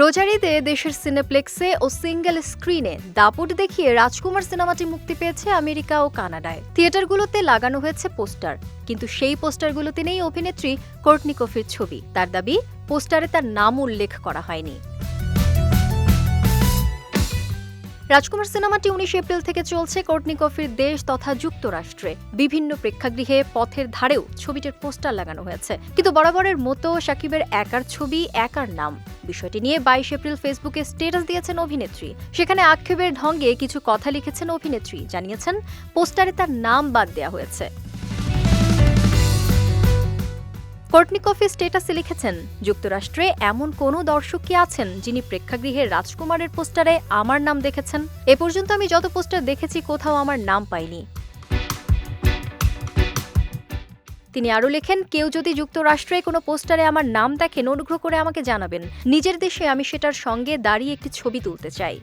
রোজারিতে দেশের সিনেপ্লেক্সে ও সিঙ্গেল স্ক্রিনে দাপট দেখিয়ে রাজকুমার সিনেমাটি মুক্তি পেয়েছে আমেরিকা ও কানাডায়। থিয়েটারগুলোতে লাগানো হয়েছে পোস্টার, কিন্তু সেই পোস্টারগুলোতে নেই অভিনেত্রী কোর্টনি কফির ছবি। তার দাবি, পোস্টারে তার নাম উল্লেখ করা হয়নি। রাজকুমার সিনেমাটি উনিশ এপ্রিল থেকে চলছে কোর্টনি কফির দেশ তথা যুক্তরাষ্ট্রে। বিভিন্ন প্রেক্ষাগৃহে পথের ধারেও ছবিটির পোস্টার লাগানো হয়েছে। কিন্তু বরাবরের মতো সাকিবের একার ছবি, একার নাম। বিষয়টি নিয়ে বাইশ এপ্রিল ফেসবুকে স্ট্যাটাস দিয়েছেন অভিনেত্রী। সেখানে আক্ষেপের ঢঙ্গে কিছু কথা লিখেছেন অভিনেত্রী। জানিয়েছেন, পোস্টারে তার নাম বাদ দেওয়া হয়েছে। কোর্টনিকফি স্টেটাসে লিখেছেন, যুক্তরাষ্ট্রে এমন কোনো দর্শক কি আছেন যিনি প্রেক্ষাগৃহে রাজকুমারের পোস্টারে আমার নাম দেখেছেন? এ পর্যন্ত আমি যত পোস্টার দেখেছি, কোথাও আমার নাম পাইনি। তিনি আরও লেখেন, কেউ যদি যুক্তরাষ্ট্রে কোনো পোস্টারে আমার নাম দেখেন, অনুগ্রহ করে আমাকে জানাবেন। নিজের দেশে আমি সেটার সঙ্গে দাঁড়িয়ে একটি ছবি তুলতে চাই।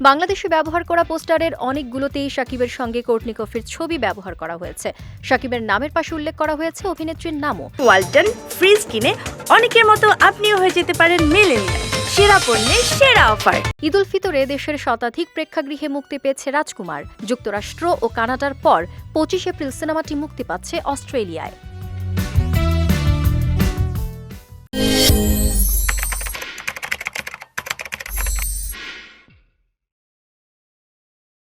বাংলাদেশে ব্যবহার করা পোস্টারের অনেকগুলোতেই সাকিবের সঙ্গে কোর্টনিকফের ছবি ব্যবহার করা হয়েছে। সাকিবের নামের পাশে উল্লেখ করা হয়েছে অভিনেত্রীর নামও। ওয়ালটন ফ্রিজ কিনে অনেকের মতো আপনিও হয়ে যেতে পারেন মেলেনিয়া সেরা পণ্যের সেরা অফার। ঈদ উল ফিতরে দেশের শতাধিক প্রেক্ষাগৃহে মুক্তি পেয়েছে রাজকুমার। যুক্তরাষ্ট্র ও কানাডার পর পঁচিশ এপ্রিল সিনেমাটি মুক্তি পাচ্ছে অস্ট্রেলিয়ায়।